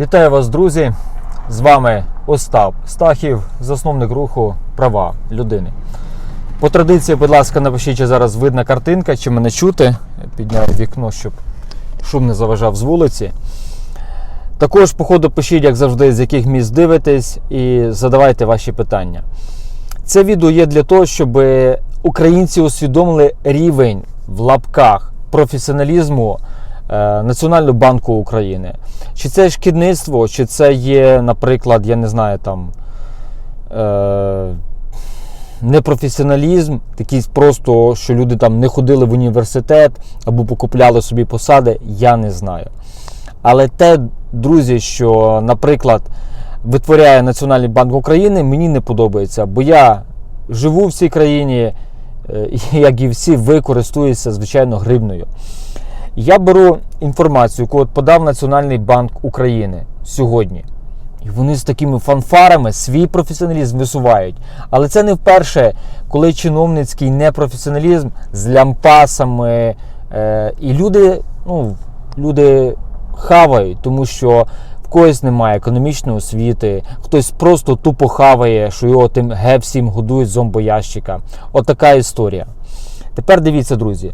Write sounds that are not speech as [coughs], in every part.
Вітаю вас, друзі! З вами Остап Стахів, засновник руху Права людини. По традиції, будь ласка, напишіть, чи зараз видна картинка, чи мене чути. Підняв вікно, щоб шум не заважав з вулиці. Також, по ходу, пишіть, як завжди, з яких міст дивитесь, і задавайте ваші питання. Це відео є для того, щоб українці усвідомили рівень в лапках професіоналізму е, Національного банку України. Чи це шкідництво, чи це є, наприклад, я не знаю, там е, непрофесіоналізм, такий просто, що люди там не ходили в університет або покупляли собі посади, я не знаю. Але те, друзі, що, наприклад, витворяє Національний банк України, мені не подобається, бо я живу в цій країні, е, [laughs] як і всі, ви користуєтеся, звичайно, гривною. Я беру інформацію, яку от подав Національний банк України сьогодні. І вони з такими фанфарами свій професіоналізм висувають. Але це не вперше, коли чиновницький непрофесіоналізм з лямпасами. Е, і люди, ну, люди хавають, тому що в когось немає економічної освіти, хтось просто тупо хаває, що його тим ге всім годують зомбоящика. Отака історія. Тепер дивіться, друзі.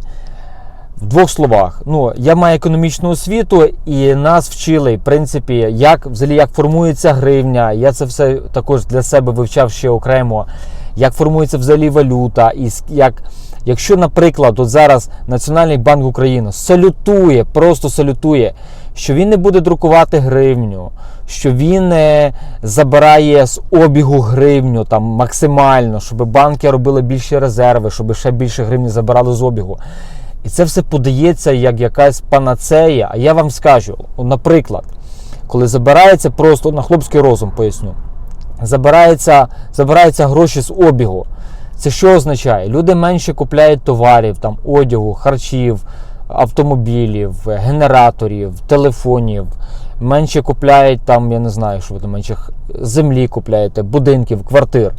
В двох словах, ну я маю економічну освіту, і нас вчили, в принципі, як взагалі як формується гривня. Я це все також для себе вивчав ще окремо, як формується взагалі валюта, і як, якщо, наприклад, от зараз Національний банк України салютує, просто салютує, що він не буде друкувати гривню, що він не забирає з обігу гривню там максимально, щоб банки робили більші резерви, щоб ще більше гривні забирали з обігу. І це все подається як якась панацея. А я вам скажу, наприклад, коли забирається просто на хлопський розум, поясню, забирається, забираються гроші з обігу. Це що означає? Люди менше купляють товарів, там, одягу, харчів, автомобілів, генераторів, телефонів, менше купляють там, я не знаю, що ви там менше землі купляєте, будинків, квартир.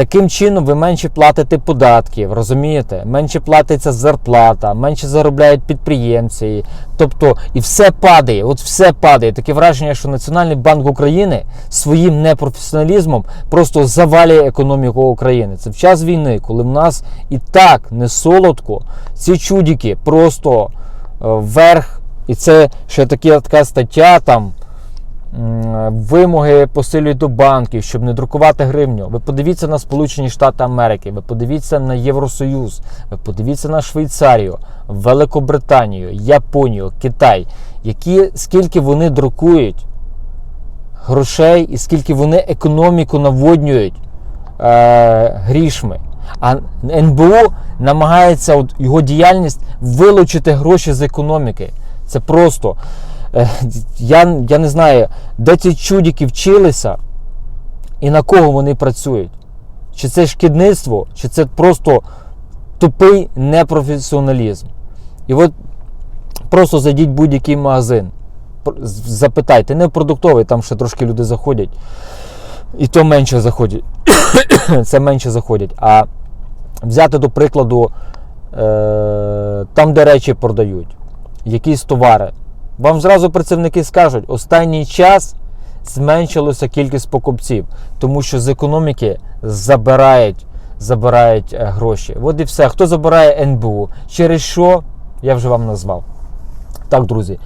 Таким чином ви менше платите податків, розумієте? Менше платиться зарплата, менше заробляють підприємці. Тобто, і все падає. От все падає. Таке враження, що Національний банк України своїм непрофесіоналізмом просто завалює економіку України. Це в час війни, коли в нас і так не солодко, ці чудики просто е, вверх. І це ще такі, така стаття там. Вимоги посилюють до банків, щоб не друкувати гривню. Ви подивіться на Сполучені Штати Америки, ви подивіться на Євросоюз, ви подивіться на Швейцарію, Великобританію, Японію, Китай, які, скільки вони друкують грошей і скільки вони економіку наводнюють е, грішми. А НБУ намагається от його діяльність вилучити гроші з економіки. Це просто. Е, я, я не знаю, де ці чудики вчилися і на кого вони працюють. Чи це шкідництво, чи це просто тупий непрофесіоналізм. І от просто зайдіть в будь-який магазин, запитайте, не продуктовий, там ще трошки люди заходять. І то менше заходять. [coughs] це менше заходять. А взяти до прикладу, е, там, де речі продають, якісь товари. Вам зразу працівники скажуть, останній час зменшилася кількість покупців, тому що з економіки забирають, забирають е, гроші. От і все. Хто забирає НБУ? Через що я вже вам назвав. Так, друзі.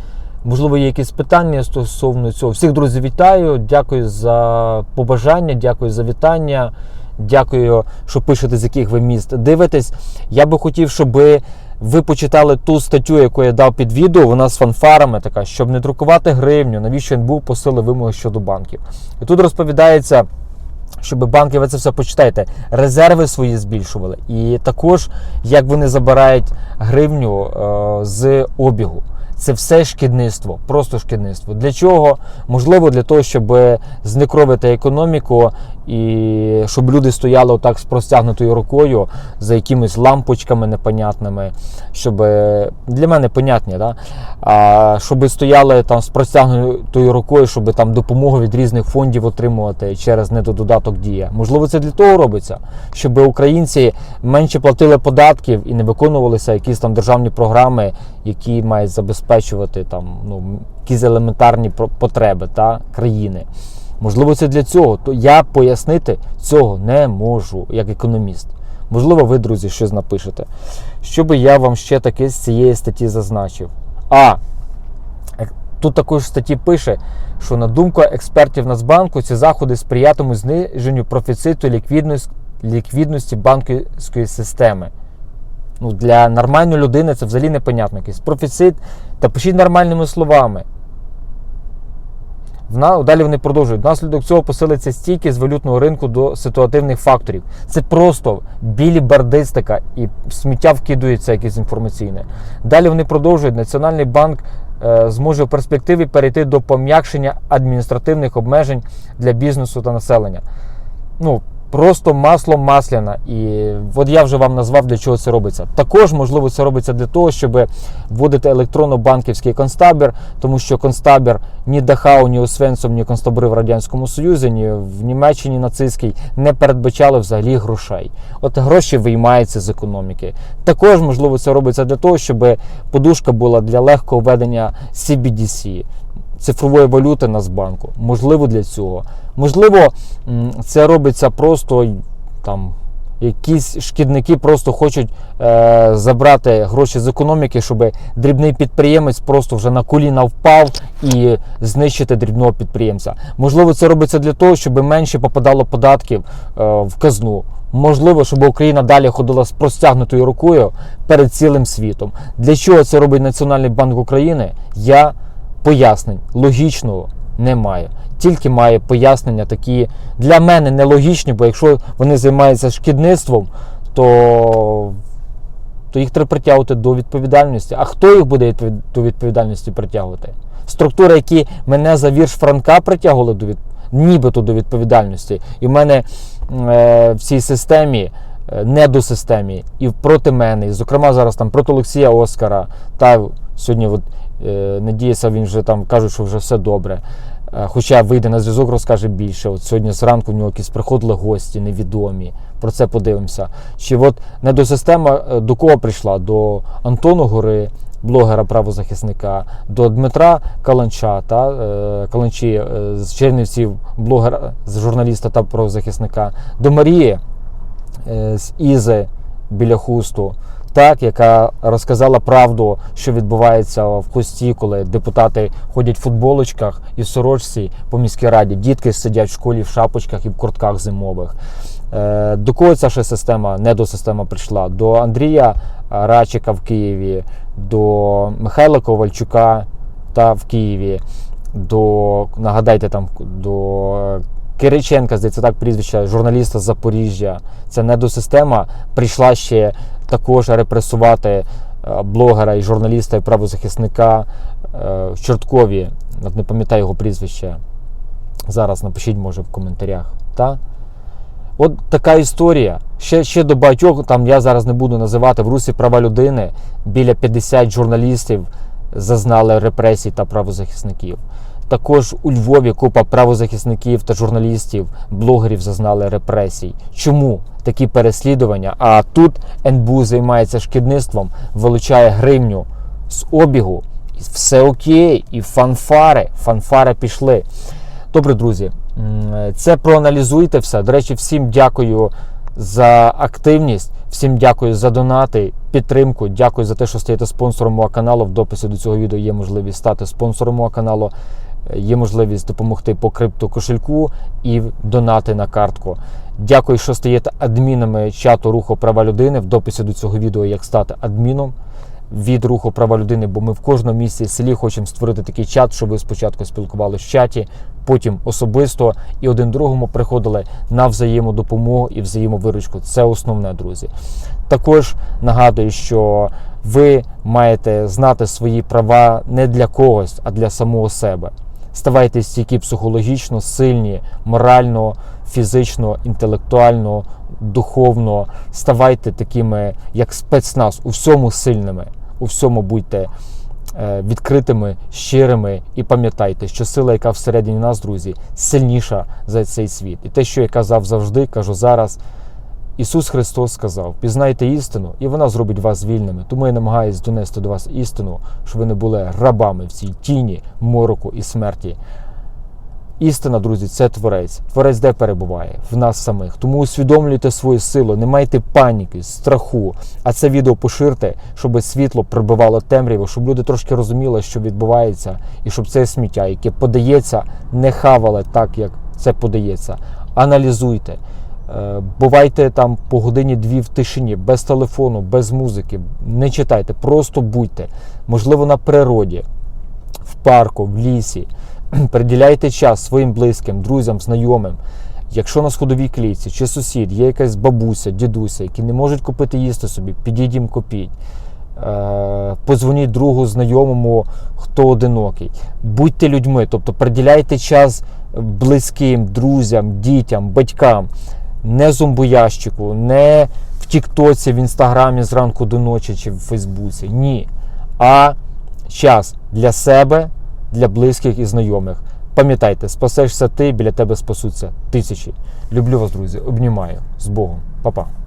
Можливо, є якісь питання стосовно цього. Всіх друзів вітаю. Дякую за побажання, дякую за вітання. Дякую, що пишете, з яких ви міст дивитесь. Я би хотів, щоб ви почитали ту статтю, яку я дав під відео. Вона з фанфарами така, щоб не друкувати гривню, навіщо НБУ посили вимоги щодо банків. І тут розповідається. Щоб банки, ви це все почитаєте, резерви свої збільшували. І також як вони забирають гривню е, з обігу. Це все шкідництво, просто шкідництво. Для чого? Можливо, для того, щоб знекровити економіку і щоб люди стояли отак з простягнутою рукою за якимись лампочками непонятними, щоб для мене понятні, да? а щоб стояли там з простягнутою рукою, щоб там допомогу від різних фондів отримувати через недододаток дія. Можливо, це для того робиться, щоб українці менше платили податків і не виконувалися якісь там державні програми, які мають забезпечити забезпечувати там ну, якісь елементарні потреби та, країни. Можливо, це для цього. То я пояснити цього не можу як економіст. Можливо, ви, друзі, щось напишете. Що би я вам ще таке з цієї статті зазначив? А, Тут також статті пише, що на думку експертів Нацбанку, ці заходи сприятимуть зниженню профіциту ліквідності банківської системи. Ну, для нормальної людини це взагалі непонятно. Якийсь профіцит, та пишіть нормальними словами. Вна- Далі вони продовжують. Внаслідок цього посилиться стійкість валютного ринку до ситуативних факторів. Це просто білі бардистика і сміття вкидується якесь інформаційне. Далі вони продовжують. Національний банк е, зможе в перспективі перейти до пом'якшення адміністративних обмежень для бізнесу та населення. Ну, просто масло масляна. І от я вже вам назвав, для чого це робиться. Також, можливо, це робиться для того, щоб вводити електронно-банківський констабір, тому що констабір ні Дахау, ні Освенцом, ні констабри в Радянському Союзі, ні в Німеччині нацистській не передбачали взагалі грошей. От гроші виймаються з економіки. Також, можливо, це робиться для того, щоб подушка була для легкого ведення CBDC. Цифрової валюти Нацбанку. Можливо, для цього. Можливо, це робиться просто там. Якісь шкідники просто хочуть е, забрати гроші з економіки, щоб дрібний підприємець просто вже на коліна впав і знищити дрібного підприємця. Можливо, це робиться для того, щоб менше попадало податків е, в казну. Можливо, щоб Україна далі ходила з простягнутою рукою перед цілим світом. Для чого це робить Національний банк України? Я пояснень логічного немає. Тільки має пояснення такі для мене нелогічні, бо якщо вони займаються шкідництвом, то, то їх треба притягувати до відповідальності. А хто їх буде до відповідальності притягувати? Структури, які мене за вірш Франка притягували до від... нібито до відповідальності. І в мене е, в цій системі. е, Недосистемі і проти мене, і, зокрема зараз там проти Олексія Оскара. Та сьогодні от, надіюся, він вже там кажуть, що вже все добре. Е, Хоча вийде на зв'язок, розкаже більше. От сьогодні зранку в нього якісь приходили гості невідомі. Про це подивимося. Чи от недосистема е, до кого прийшла? До Антону Гори, блогера правозахисника, до Дмитра Каланча, та, е, Каланчі е, з Чернівців, блогера, з журналіста та правозахисника, до Марії е, з Ізи біля хусту. Так, яка розказала правду, що відбувається в хусті, коли депутати ходять в футболочках і в сорочці по міській раді. Дітки сидять в школі в шапочках і в куртках зимових. Е, До кого ця ще система, недосистема прийшла? До Андрія Рачика в Києві, до Михайла Ковальчука та в Києві, до нагадайте там до Кириченка, здається, так прізвище, журналіста з Запоріжжя. Це недосистема прийшла ще також репресувати е, блогера і журналіста і правозахисника е, Чорткові. Не пам'ятаю його прізвище. Зараз напишіть, може, в коментарях. Та? От така історія. Ще, ще до багатьох, там я зараз не буду називати в Русі права людини. Біля 50 журналістів зазнали репресій та правозахисників. Також у Львові купа правозахисників та журналістів, блогерів зазнали репресій. Чому такі переслідування? А тут НБУ займається шкідництвом, вилучає гривню з обігу. І все окей, і фанфари. Фанфари пішли. Добре, друзі, це проаналізуйте все. До речі, всім дякую за активність, всім дякую за донати, підтримку. Дякую за те, що стаєте спонсором мого каналу. В дописі до цього відео є можливість стати спонсором мого каналу. Є можливість допомогти по криптокошельку і донати на картку. Дякую, що стаєте адмінами чату руху права людини. В дописі до цього відео як стати адміном від руху права людини, бо ми в кожному місці селі хочемо створити такий чат, щоб ви спочатку спілкувалися в чаті, потім особисто і один другому приходили на взаємодопомогу і взаємовиручку. Це основне, друзі. Також нагадую, що ви маєте знати свої права не для когось, а для самого себе. Ставайте стійкі психологічно, сильні, морально, фізично, інтелектуально, духовно. Ставайте такими, як спецназ, у всьому сильними, у всьому будьте е, відкритими, щирими і пам'ятайте, що сила, яка всередині нас, друзі, сильніша за цей світ. І те, що я казав завжди, кажу зараз. Ісус Христос сказав: пізнайте істину, і вона зробить вас вільними. Тому я намагаюся донести до вас істину, щоб ви не були рабами в цій тіні, мороку і смерті. Істина, друзі, це творець. Творець де перебуває? В нас самих. Тому усвідомлюйте свою силу, не майте паніки, страху. А це відео поширте, щоб світло прибивало темряву, щоб люди трошки розуміли, що відбувається, і щоб це сміття, яке подається, не хавали так, як це подається. Аналізуйте. Е, Бувайте там по годині-дві в тишині, без телефону, без музики. Не читайте, просто будьте. Можливо, на природі, в парку, в лісі. [clears throat] Приділяйте час своїм близьким, друзям, знайомим. Якщо на сходовій клітці чи сусід, є якась бабуся, дідуся, які не можуть купити їсти собі, підіть їм купіть. Е, Позвоніть другу, знайомому, хто одинокий. Будьте людьми, тобто приділяйте час близьким, друзям, дітям, батькам. Не зомбоящику, не в Тіктоці, в Інстаграмі зранку до ночі чи в Фейсбуці. Ні. А час для себе, для близьких і знайомих. Пам'ятайте, спасешся ти, біля тебе спасуться тисячі. Люблю вас, друзі. Обнімаю з Богом. Па-па.